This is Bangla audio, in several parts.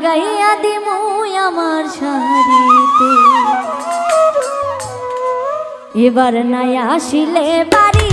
লাগাইয়া দিমু আমার শাড়িতে। এবার নাই আসিলে বাড়ি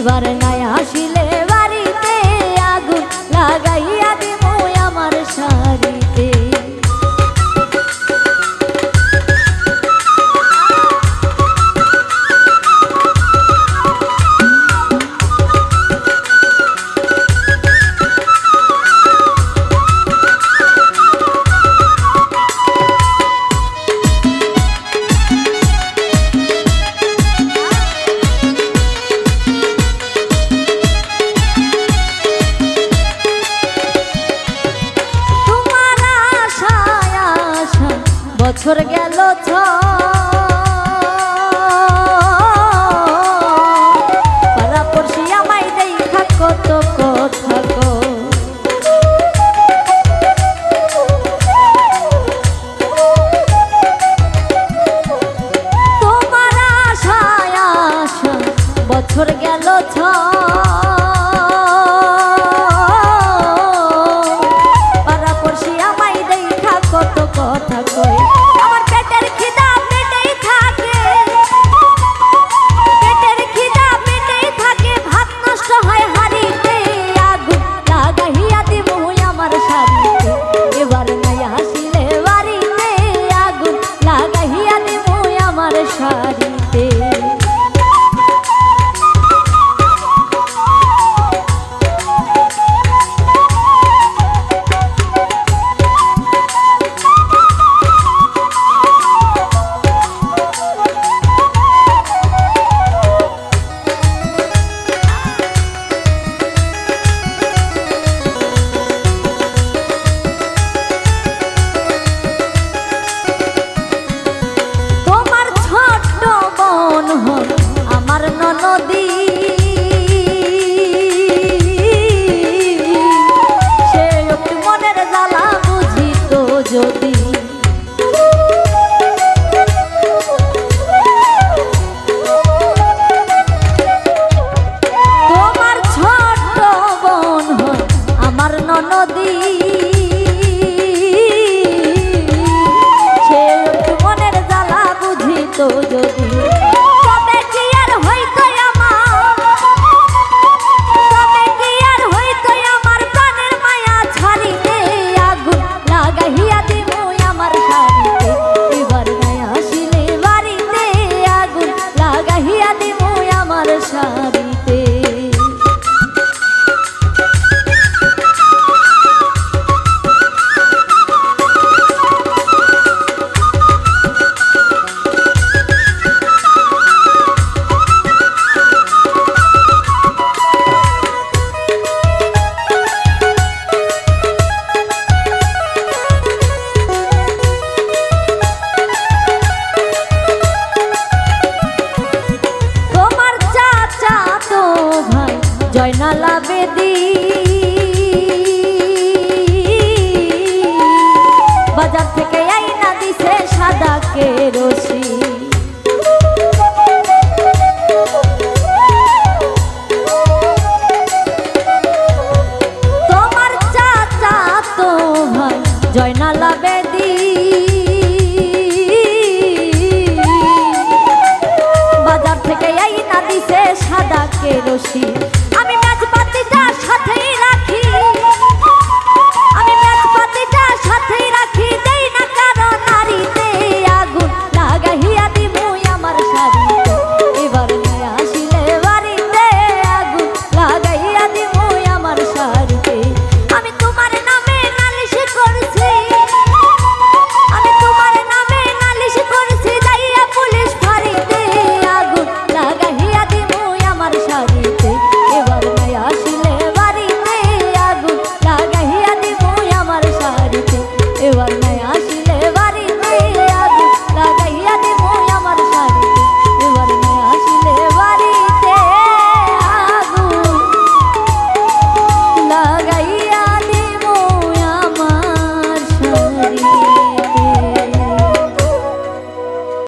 এবার বছর গেল ছয় বাড়ি no di সারিতে জ্বালাবে বাজার থেকে আইনা দিছে সাদা কেরোসি। তোমার চাচা তো ভাই জয়নালা বেদী বাজার থেকে আইনা দিছে সাদা